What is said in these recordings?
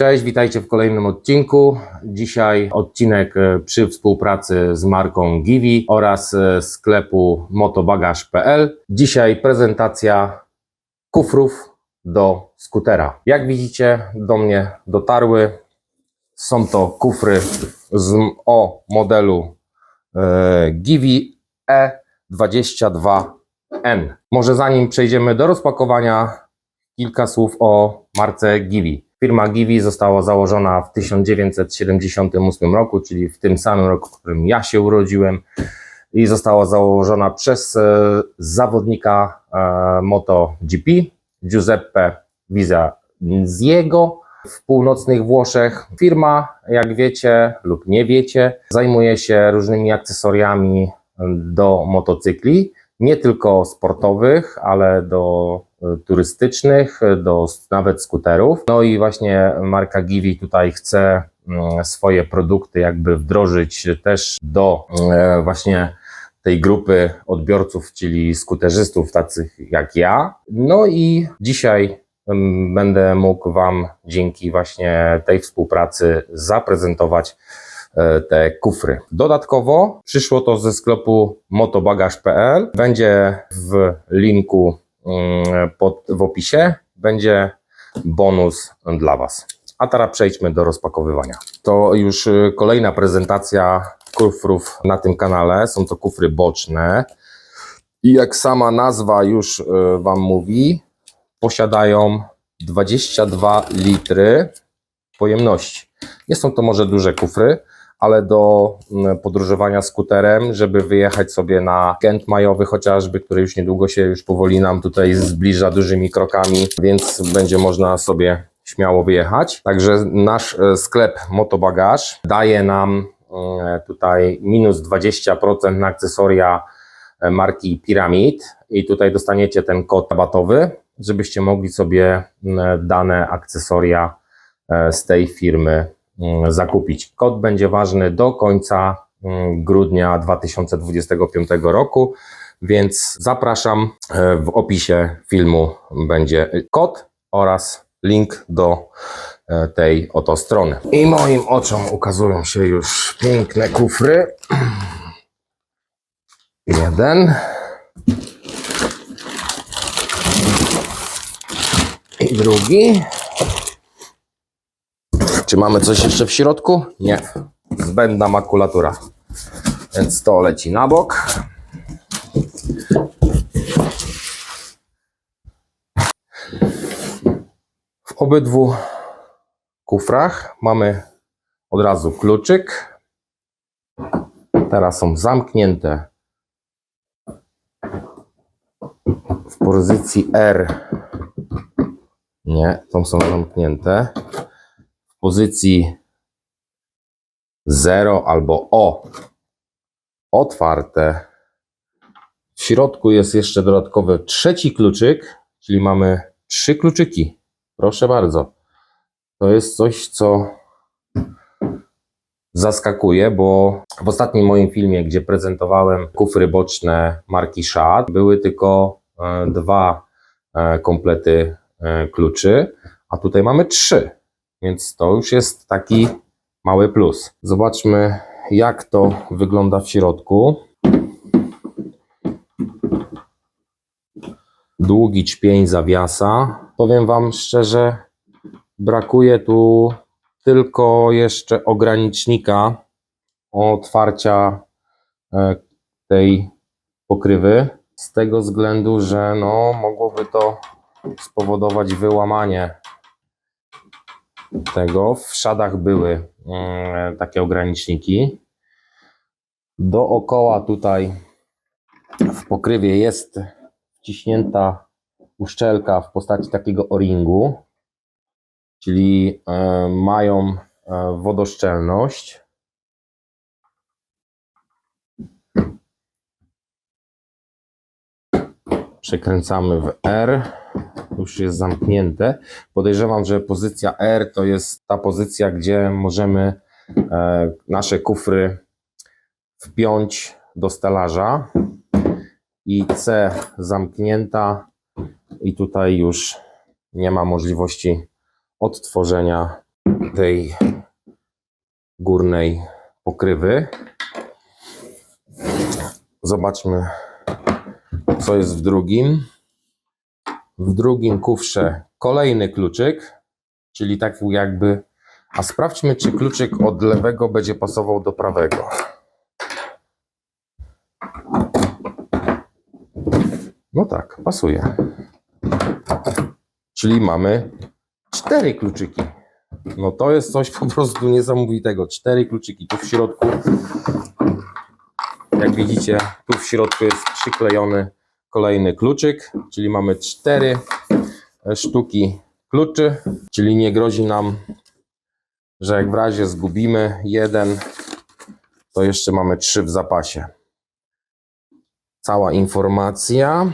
Cześć, witajcie w kolejnym odcinku. Dzisiaj odcinek e, przy współpracy z marką Givi oraz e, sklepu motobagaż.pl. Dzisiaj prezentacja kufrów do skutera. Jak widzicie, do mnie dotarły. Są to kufry z, o modelu e, Givi E22N. Może zanim przejdziemy do rozpakowania, kilka słów o marce Givi. Firma Givi została założona w 1978 roku, czyli w tym samym roku, w którym ja się urodziłem i została założona przez e, zawodnika e, MotoGP Giuseppe Vizaziego w północnych Włoszech. Firma, jak wiecie lub nie wiecie, zajmuje się różnymi akcesoriami do motocykli, nie tylko sportowych, ale do turystycznych, e, do nawet skuterów. No i właśnie marka Givi tutaj chce mm, swoje produkty jakby wdrożyć też do e, właśnie tej grupy odbiorców, czyli skuterzystów takich jak ja. No i dzisiaj mm, będę mógł Wam dzięki właśnie tej współpracy zaprezentować e, te kufry. Dodatkowo przyszło to ze sklepu motobagaż.pl. Będzie w linku pod, w opisie. Będzie bonus dla Was. A teraz przejdźmy do rozpakowywania. To już y, kolejna prezentacja kufrów na tym kanale. Są to kufry boczne. I jak sama nazwa już y, Wam mówi, posiadają 22 litry pojemności. Nie są to może duże kufry, ale do mm, podróżowania skuterem, żeby wyjechać sobie na weekend majowy chociażby, który już niedługo się już powoli nam tutaj zbliża dużymi krokami, więc będzie można sobie śmiało wyjechać. Także nasz e, sklep Motobagaż daje nam e, tutaj minus 20% na akcesoria e, marki Pyramid i tutaj dostaniecie ten kod rabatowy, żebyście mogli sobie m, dane akcesoria z tej firmy mm, zakupić. Kod będzie ważny do końca mm, grudnia 2025 roku, więc zapraszam. E, W opisie filmu będzie kod oraz link do e, tej oto strony. I moim oczom ukazują się już piękne kufry. Jeden. I drugi. Czy mamy coś jeszcze w środku? Nie. Zbędna makulatura. Więc to leci na bok. W obydwu kufrach mamy od razu kluczyk. Teraz są zamknięte w pozycji R. Nie, tą są zamknięte pozycji 0 albo O otwarte. W środku jest jeszcze dodatkowy trzeci kluczyk, czyli mamy trzy kluczyki. Proszę bardzo. To jest coś, co zaskakuje, bo w ostatnim moim filmie, gdzie prezentowałem kufry boczne marki Schaad, były tylko e, dwa e, komplety e, kluczy, a tutaj mamy trzy. Więc to już jest taki mały plus. Zobaczmy, jak to wygląda w środku. Długi czpień zawiasa. Powiem Wam szczerze, brakuje tu tylko jeszcze ogranicznika otwarcia e, tej pokrywy. Z tego względu, że no, mogłoby to spowodować wyłamanie tego. W szadach były mm, takie ograniczniki. Dookoła tutaj w pokrywie jest wciśnięta uszczelka w postaci takiego o-ringu, czyli e, mają e, wodoszczelność. Przekręcamy w R już jest zamknięte. Podejrzewam, że pozycja R to jest ta pozycja, gdzie możemy e, nasze kufry wpiąć do stelaża i C zamknięta i tutaj już nie ma możliwości odtworzenia tej górnej pokrywy. Zobaczmy, co jest w drugim. W drugim kufrze kolejny kluczyk, czyli tak jakby. A sprawdźmy, czy kluczyk od lewego będzie pasował do prawego. No tak, pasuje. Czyli mamy cztery kluczyki. No to jest coś po prostu niesamowitego. Cztery kluczyki tu w środku. Jak widzicie, tu w środku jest przyklejony kolejny kluczyk, czyli mamy cztery sztuki kluczy, czyli nie grozi nam, że jak w razie zgubimy jeden, to jeszcze mamy trzy w zapasie. Cała informacja.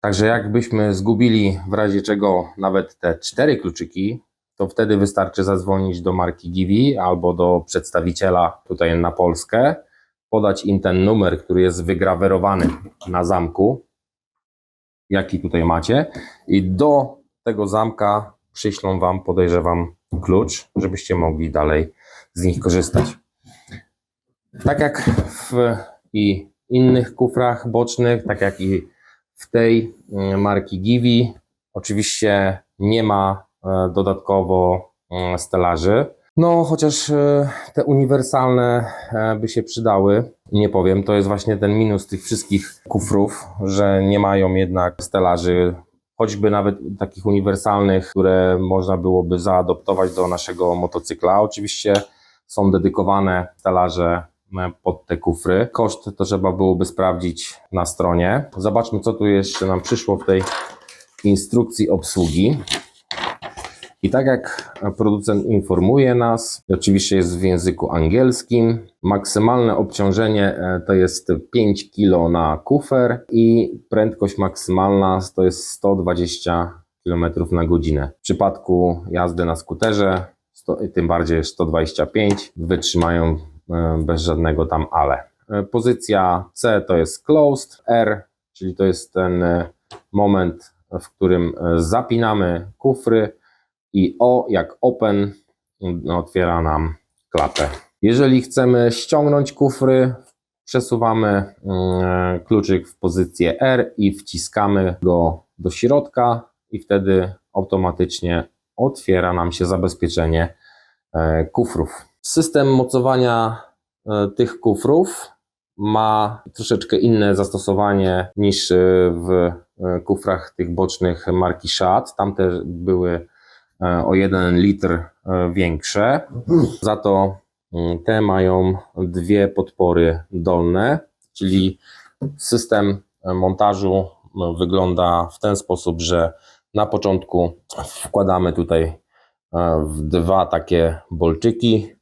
Także jakbyśmy zgubili w razie czego nawet te cztery kluczyki, to wtedy wystarczy zadzwonić do marki Givi albo do przedstawiciela tutaj na Polskę, podać im ten numer, który jest wygrawerowany na zamku, jaki tutaj macie, i do tego zamka przyślą Wam, podejrzewam, klucz, żebyście mogli dalej z nich korzystać. Tak jak w i innych kufrach bocznych, tak jak i w tej mm, marki Givi, oczywiście nie ma e, dodatkowo mm, stelaży. No, chociaż e, te uniwersalne e, by się przydały, nie powiem, to jest właśnie ten minus tych wszystkich kufrów, że nie mają jednak stelaży, choćby nawet takich uniwersalnych, które można byłoby zaadoptować do naszego motocykla. Oczywiście są dedykowane stelaże e, pod te kufry. Koszt to trzeba byłoby sprawdzić na stronie. Zobaczmy, co tu jeszcze nam przyszło w tej instrukcji obsługi. I tak jak producent informuje nas, oczywiście jest w języku angielskim, maksymalne obciążenie e, to jest 5 kg na kufer i prędkość maksymalna to jest 120 km na godzinę. W przypadku jazdy na skuterze, tym bardziej 125, wytrzymają e, bez żadnego tam ale. E, Pozycja C to jest closed, R, czyli to jest ten moment, w którym zapinamy kufry, i O jak open no, otwiera nam klapę. Jeżeli chcemy ściągnąć kufry, przesuwamy mm, kluczyk w pozycję R i wciskamy go do środka i wtedy automatycznie otwiera nam się zabezpieczenie e, kufrów. System mocowania e, tych kufrów ma troszeczkę inne zastosowanie niż e, w kufrach tych bocznych marki Shat. Tamte były o 1 litr e, większe. Za to mm, te mają dwie podpory dolne, czyli system e, montażu no, wygląda w ten sposób, że na początku wkładamy tutaj e, w dwa takie bolczyki,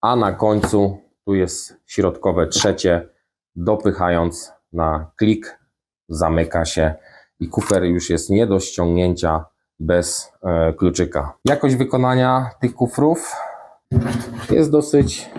a na końcu tu jest środkowe trzecie, dopychając na klik, zamyka się i kufer już jest nie do ściągnięcia bez e, kluczyka. Jakość wykonania tych kufrów jest dosyć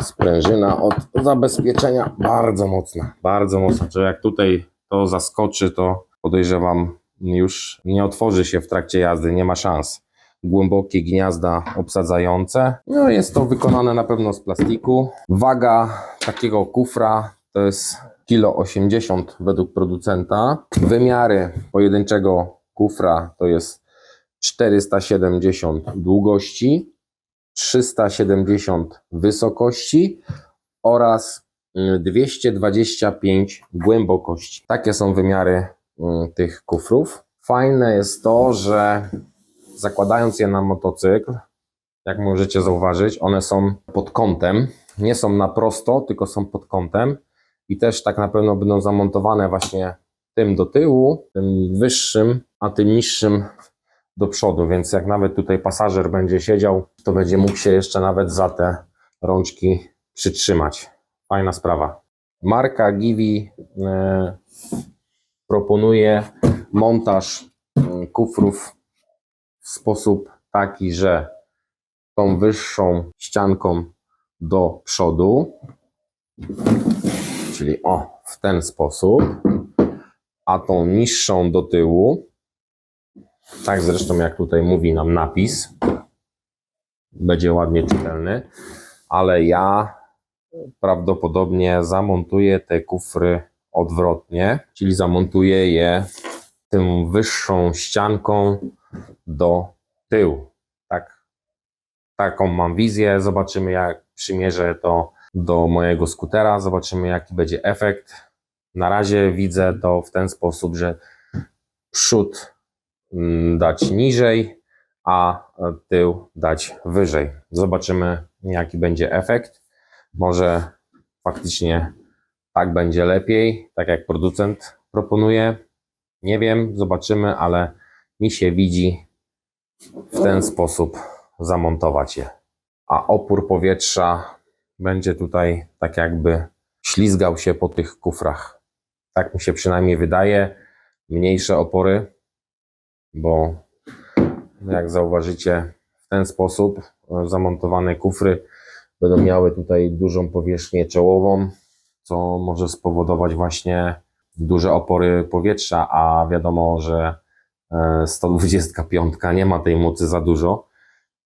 sprężyna od zabezpieczenia bardzo mocna, bardzo mocna, że jak tutaj to zaskoczy, to podejrzewam już nie otworzy się w trakcie jazdy, nie ma szans. Głębokie gniazda obsadzające. No jest to wykonane na pewno z plastiku. Waga takiego kufra to jest kilo 80 według producenta. Wymiary pojedynczego kufra to jest 470 długości, 370 wysokości oraz y, 225 głębokości. Takie są wymiary y, tych kufrów. Fajne jest to, że zakładając je na motocykl, jak możecie zauważyć, one są pod kątem. Nie są na prosto, tylko są pod kątem. I też tak na pewno będą zamontowane właśnie tym do tyłu, tym wyższym, a tym niższym do przodu. Więc jak nawet tutaj pasażer będzie siedział, to będzie mógł się jeszcze nawet za te rączki przytrzymać. Fajna sprawa. Marka Givi e, proponuje montaż e, kufrów w sposób taki, że tą wyższą ścianką do przodu, czyli o, w ten sposób, a tą niższą do tyłu, Tak zresztą jak tutaj mówi nam napis. Będzie ładnie czytelny, ale ja prawdopodobnie zamontuję te kufry odwrotnie, czyli zamontuję je tą wyższą ścianką do tyłu. Tak, taką mam wizję. Zobaczymy, jak przymierzę to do mojego skutera. Zobaczymy, jaki będzie efekt. Na razie widzę to w ten sposób, że przód mm, dać niżej, a tył dać wyżej. Zobaczymy, jaki będzie efekt. Może faktycznie tak będzie lepiej, tak jak producent proponuje. Nie wiem, zobaczymy, ale mi się widzi w ten sposób zamontować je. A opór powietrza będzie tutaj tak jakby ślizgał się po tych kufrach. Tak mi się przynajmniej wydaje. Mniejsze opory, bo jak zauważycie, w ten sposób e, zamontowane kufry będą miały tutaj dużą powierzchnię czołową, co może spowodować właśnie duże opory powietrza, a wiadomo, że e, 125 nie ma tej mocy za dużo,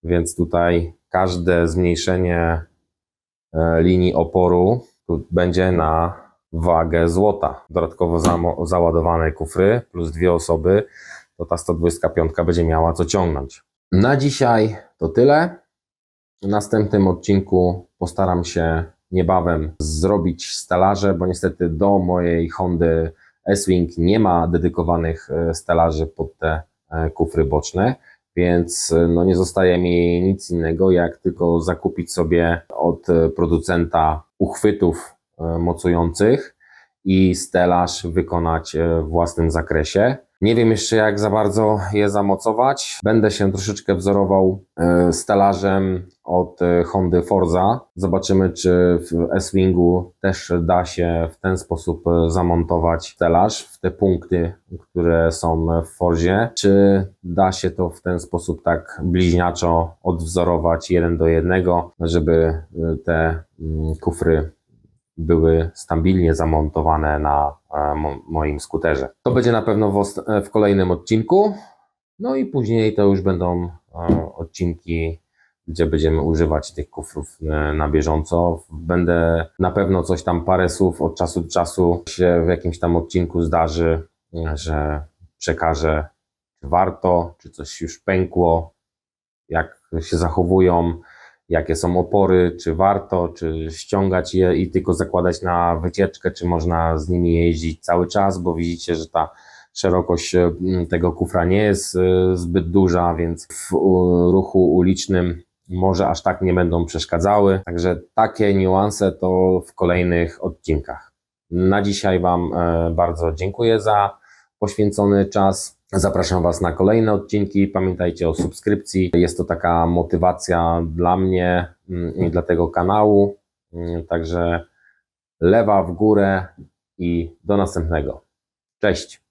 więc tutaj każde zmniejszenie e, linii oporu będzie na wagę złota. Dodatkowo załadowane kufry plus dwie osoby, to ta 125 będzie miała co ciągnąć. Na dzisiaj to tyle. W następnym odcinku postaram się niebawem zrobić stelaże, bo niestety do mojej Hondy S-Wing nie ma dedykowanych e, stelaży pod te e, kufry boczne, więc e, no nie zostaje mi nic innego, jak tylko zakupić sobie od producenta uchwytów mocujących i stelaż wykonać e, w własnym zakresie. Nie wiem jeszcze jak za bardzo je zamocować. Będę się troszeczkę wzorował e, stelażem od e, Hondy Forza. Zobaczymy, czy w S-Wingu też da się w ten sposób e, zamontować stelaż w te punkty, które są w Forzie. Czy da się to w ten sposób tak bliźniaczo odwzorować jeden do jednego, żeby e, te mm, kufry były stabilnie zamontowane na e, mo- moim skuterze. To będzie na pewno w, e, w kolejnym odcinku. No i później to już będą e, odcinki, gdzie będziemy używać tych kufrów na bieżąco. Będę na pewno coś tam, parę słów od czasu do czasu się w jakimś tam odcinku zdarzy, że przekażę, czy warto, czy coś już pękło, jak się zachowują, jakie są opory, czy warto, czy ściągać je i tylko zakładać na wycieczkę, czy można z nimi jeździć cały czas, bo widzicie, że ta szerokość e, tego kufra nie jest e, zbyt duża, więc w ruchu ulicznym może aż tak nie będą przeszkadzały. Także takie niuanse to w kolejnych odcinkach. Na dzisiaj Wam e, bardzo dziękuję za poświęcony czas. Zapraszam Was na kolejne odcinki. Pamiętajcie o subskrypcji. Jest to taka motywacja dla mnie mm, i dla tego kanału. Mm, Także lewa w górę i do następnego. Cześć.